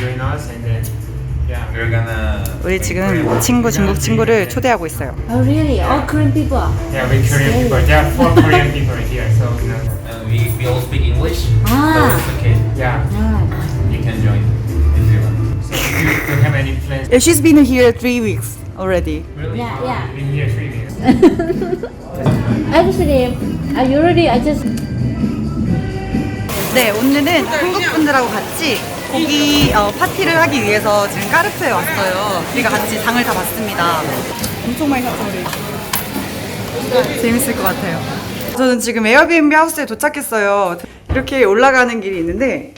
join us and then yeah. We're gonna. 우리 make 지금 Korean. 친구 중국 친구를 초대하고 있어요. Oh really? All Korean people? Yeah, we Korean people. There are four Korean people here, so you know. And we, we all speak English. Ah. So it's okay. Yeah. Ah. You can join if you want. So if you don't have any plans. Yeah, she's been here three weeks already. Really? Yeah, Oh, yeah. you've Been here three weeks. Actually, I already I just 네, 오늘은 한국 분들하고 같이 고기 어, 파티를 하기 위해서 지금 까르프에 왔어요. 우리가 같이 장을 다 봤습니다. 엄청 많이 샀죠, 우리. 재밌을 것 같아요. 저는 지금 에어비앤비 하우스에 도착했어요. 이렇게 올라가는 길이 있는데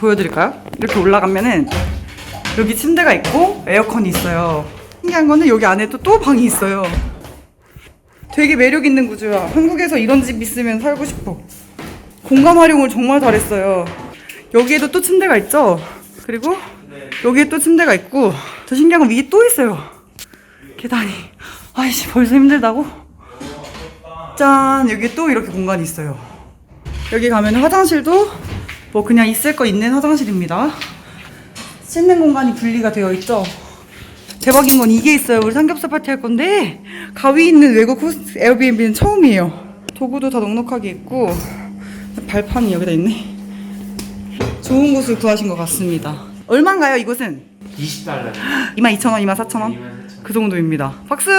보여드릴까요? 이렇게 올라가면은 여기 침대가 있고 에어컨이 있어요. 신기한 거는 여기 안에 또, 또 방이 있어요. 되게 매력 있는 구조야. 한국에서 이런 집 있으면 살고 싶어. 공간 활용을 정말 잘했어요. 여기에도 또 침대가 있죠? 그리고 여기에 또 침대가 있고 더 신기한 건 위에 또 있어요. 계단이. 아이씨 벌써 힘들다고? 짠 여기 또 이렇게 공간이 있어요. 여기 가면 화장실도 뭐 그냥 있을 거 있는 화장실입니다. 씻는 공간이 분리가 되어 있죠. 대박인 건 이게 있어요. 우리 삼겹살 파티 할 건데 가위 있는 외국 에어비앤비는 처음이에요. 도구도 다 넉넉하게 있고 발판이 여기다 있네. 좋은 곳을 구하신 것 같습니다. 얼마인가요 이곳은? 20달러. 22,000원, 24,000원? 그 정도입니다. 박수!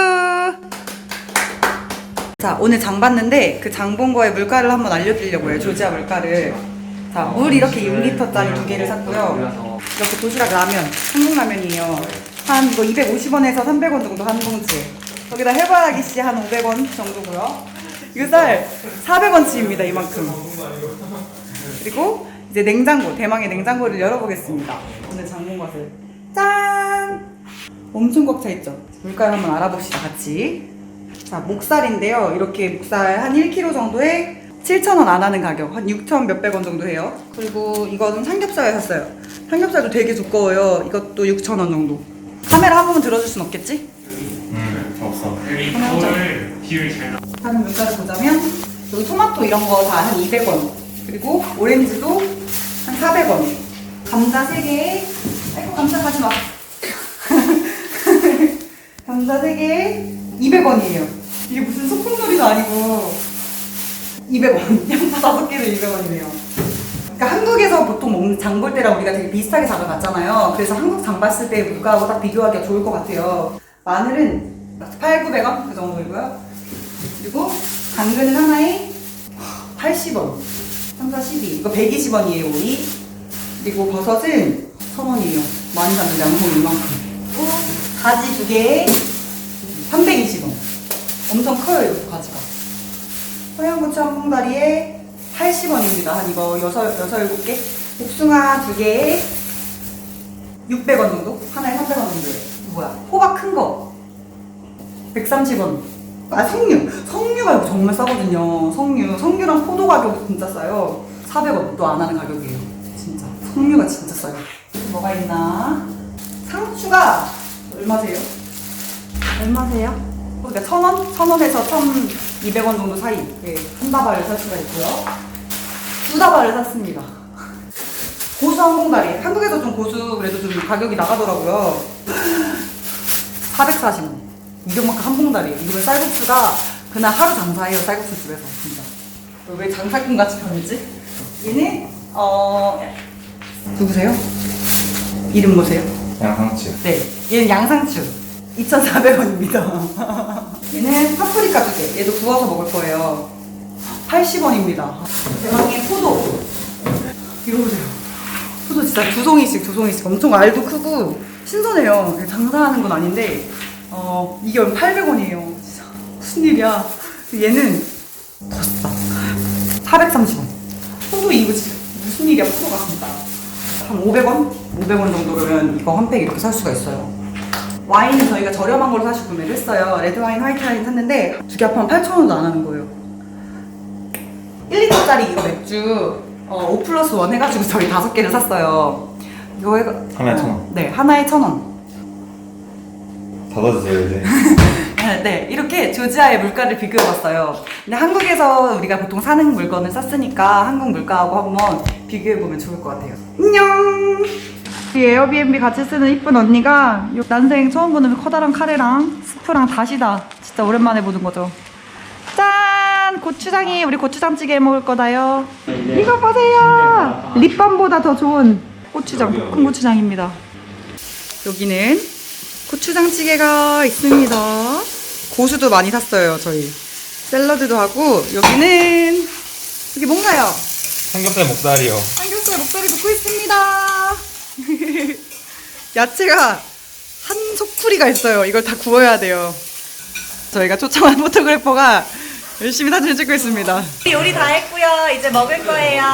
자, 오늘 장 봤는데 그 장 본 거의 물가를 한번 알려드리려고 해요. 조지아 물가를. 자, 물 이렇게 6리터짜리 두 개를 샀고요. 이렇게 도시락 라면, 한국 라면이에요. 한 이거 250원에서 300원 정도 한 봉지. 여기다 해바라기 씨 한 500원 정도고요. 이거 쌀 400원치입니다, 이만큼. 그리고 이제 냉장고, 대망의 냉장고를 열어보겠습니다. 오늘 장본 것을. 짠! 엄청 꽉 차 있죠? 물가를 한번 알아봅시다, 같이. 자, 목살인데요. 이렇게 목살 한 1kg 정도에 7,000원 안 하는 가격. 한 6,000 몇백 원 정도 해요. 그리고 이거는 삼겹살에 샀어요. 삼겹살도 되게 두꺼워요. 이것도 6,000원 정도. 카메라 한 번만 들어줄 순 없겠지? 음, 없어. 여기 하나 볼 뷰를 잘 나. 하는 물가를 보자면 여기 토마토 이런 거 다 한 200원. 그리고 오렌지도 한 400원. 감자 3개에 아이고 감자 가지 마. 감자 3개에 200원이에요. 이게 무슨 소품놀이도 아니고 200원. 양파 5개도 200원이네요. 그러니까 한국에서 보통 먹는 장볼 때랑 우리가 되게 비슷하게 장을 봤잖아요. 그래서 한국 장 봤을 때 물가하고 딱 비교하기가 좋을 것 같아요. 마늘은 8, 900원? 그 정도이고요 그리고 당근은 하나에 80원. 3, 4, 12. 이거 120원이에요, 오이. 그리고 버섯은 1000원이에요. 많이 샀는데 양손 이만큼. 그리고 가지 두 개에 320원. 엄청 커요, 이거 가지가. 서양고추 한 봉다리에 80원입니다. 한 이거 6, 6, 7개. 복숭아 두 개에 600원 정도? 하나에 300원 정도예요. 뭐야? 호박 큰 거. 130원. 아 석류. 석류가 정말 싸거든요. 석류. 석류랑 포도 가격이 진짜 싸요. 400원 또안 하는 가격이에요. 진짜. 석류가 진짜 싸요. 뭐가 있나? 상추가 얼마세요? 얼마세요? 그러니까 천 원? 천 원에서 천 이백 원 정도 사이. 예, 한 다발을 살 수가 있고요. 두 다발을 샀습니다. 고수 한 봉다리. 한국에서 좀 고수 그래도 좀 가격이 나가더라고요. 440원. 이것만큼 한 봉다리. 이거는 쌀국수가 그날 하루 장사해요, 쌀국수 집에서. 진짜. 왜 장사꾼 같이 변했지? 얘는, 어, 누구세요? 이름 뭐세요? 양상추. 네. 얘는 양상추. 2,400원입니다. 얘는 파프리카 두 개. 얘도 구워서 먹을 거예요. 80원입니다. 대망의 포도. 이거 보세요. 포도 진짜 두 송이씩 두 송이씩 엄청 알도 크고 신선해요. 장사하는 건 아닌데 어 이게 800원이에요. 진짜 무슨 일이야. 얘는 더 싸. 430원. 포도 이거 진짜 무슨 일이야 포도가 진짜. 한 500원? 500원 정도면 이거 한 팩 이렇게 살 수가 있어요. 와인은 저희가 저렴한 걸로 사실 구매를 했어요. 레드 와인, 화이트 와인 샀는데 두 개 합하면 8,000원도 안 하는 거예요. 1리터짜리 이거 맥주 어, 5 플러스 1 해가지고 저희 다섯 개를 샀어요. 이거 해가, 하나에 천 원. 네, 하나에 천 원. 닫아주세요, 이제. 네, 이렇게 조지아의 물가를 비교해봤어요. 근데 한국에서 우리가 보통 사는 물건을 쌌으니까 한국 물가하고 한번 비교해보면 좋을 것 같아요. 안녕! 이 에어비앤비 같이 쓰는 이쁜 언니가 요 난생 처음 보는 커다란 카레랑 스프랑 다시다. 진짜 오랜만에 보는 거죠. 짠! 고추장이 우리 고추장찌개 먹을 거다요. 이거 보세요! 립밤보다 더 좋은 고추장, 볶음 고추장입니다. 여기는 고추장찌개가 있습니다. 고수도 많이 샀어요, 저희. 샐러드도 하고, 여기는, 이게 뭔가요? 삼겹살 목살이요. 삼겹살 목살이 굽고 있습니다. 야채가 한 소쿠리가 있어요. 이걸 다 구워야 돼요. 저희가 초청한 포토그래퍼가 열심히 사진을 찍고 있습니다. 요리 다 했고요. 이제 먹을 거예요.